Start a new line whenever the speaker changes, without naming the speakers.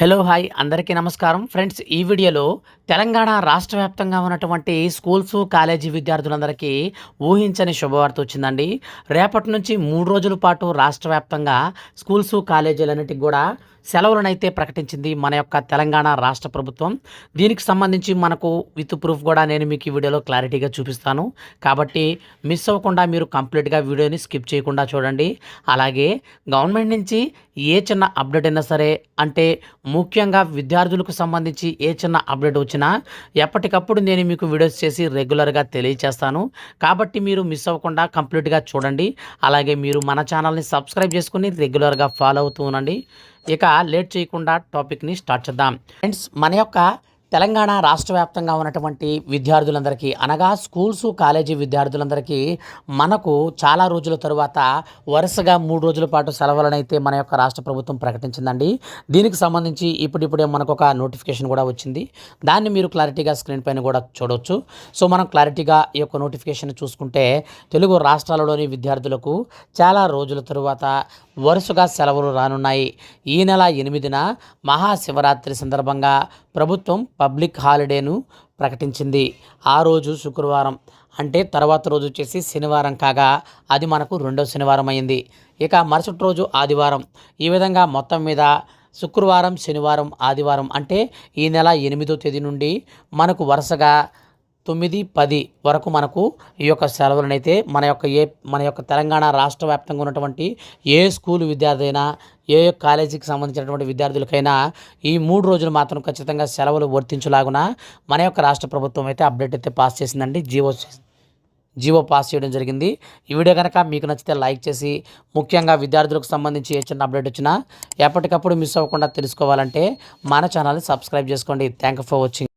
Hello hi. అందరికీ నమస్కారం. Friends ఈ వీడియోలో తెలంగాణ రాష్ట్ర వ్యాప్తంగా ఉన్నటువంటి స్కూల్స్ కాలేజీ విద్యార్థులందరికీ ఊహించని శుభవార్త వచ్చిందండి. రేపటి నుంచి మూడు రోజుల పాటు రాష్ట్ర వ్యాప్తంగా స్కూల్స్ కాలేజీలన్నిటికి కూడా సెలవులనైతే ప్రకటించింది మన యొక్క తెలంగాణ రాష్ట్ర ప్రభుత్వం. దీనికి సంబంధించి మనకు విత్ ప్రూఫ్ కూడా నేను మీకు ఈ వీడియోలో క్లారిటీగా చూపిస్తాను. కాబట్టి మిస్ అవ్వకుండా మీరు కంప్లీట్గా వీడియోని స్కిప్ చేయకుండా చూడండి. అలాగే గవర్నమెంట్ నుంచి ఏ చిన్న అప్డేట్ అయినా సరే అంటే ముఖ్యంగా విద్యార్థులకు సంబంధించి ఏ చిన్న అప్డేట్ వచ్చినా ఎప్పటికప్పుడు నేను మీకు వీడియోస్ చేసి రెగ్యులర్గా తెలియచేస్తాను. కాబట్టి మీరు మిస్ అవ్వకుండా కంప్లీట్గా చూడండి. అలాగే మీరు మన ఛానల్ని సబ్స్క్రైబ్ చేసుకుని రెగ్యులర్గా ఫాలో అవుతూ ఉండండి. ఇక లేట్ చేయకుండా టాపిక్ని స్టార్ట్ చేద్దాం. ఫ్రెండ్స్ మన యొక్క తెలంగాణ రాష్ట్ర వ్యాప్తంగా ఉన్నటువంటి విద్యార్థులందరికీ అనగా స్కూల్స్ కాలేజీ విద్యార్థులందరికీ మనకు చాలా రోజుల తరువాత వరుసగా మూడు రోజుల పాటు సెలవులనైతే మన యొక్క రాష్ట్ర ప్రభుత్వం ప్రకటించిందండి. దీనికి సంబంధించి ఇప్పుడిప్పుడే మనకు ఒక నోటిఫికేషన్ కూడా వచ్చింది. దాన్ని మీరు క్లారిటీగా స్క్రీన్ పైన కూడా చూడవచ్చు సో మనం క్లారిటీగా ఈ యొక్క నోటిఫికేషన్ చూసుకుంటే తెలుగు రాష్ట్రాలలోని విద్యార్థులకు చాలా రోజుల తరువాత వరుసగా సెలవులు రానున్నాయి. ఈ నెల ఎనిమిదిన మహాశివరాత్రి సందర్భంగా ప్రభుత్వం పబ్లిక్ హాలిడేను ప్రకటించింది. ఆ రోజు శుక్రవారం. అంటే తర్వాత రోజు వచ్చేసి శనివారం కాగా అది మనకు రెండో శనివారం అయింది. ఇక మరుసటి రోజు ఆదివారం. ఈ విధంగా మొత్తం మీద శుక్రవారం శనివారం ఆదివారం అంటే ఈ నెల ఎనిమిదో తేదీ నుండి మనకు వరుసగా తొమ్మిది పది వరకు మనకు ఈ యొక్క సెలవులనైతే మన యొక్క ఏ మన యొక్క తెలంగాణ రాష్ట్ర వ్యాప్తంగా ఉన్నటువంటి ఏ స్కూల్ విద్యార్థి అయినా ఏ కాలేజీకి సంబంధించినటువంటి విద్యార్థులకైనా ఈ మూడు రోజులు మాత్రం ఖచ్చితంగా సెలవులు వర్తించులాగున మన యొక్క రాష్ట్ర ప్రభుత్వం అయితే అప్డేట్ అయితే పాస్ చేసిందండి. జీవో జీవో పాస్ చేయడం జరిగింది. ఈ వీడియో కనుక మీకు నచ్చితే లైక్ చేసి ముఖ్యంగా విద్యార్థులకు సంబంధించి ఏ చిన్న అప్డేట్ వచ్చినా ఎప్పటికప్పుడు మిస్ అవ్వకుండా తెలుసుకోవాలంటే మన ఛానల్ని సబ్స్క్రైబ్ చేసుకోండి. Thank for watching.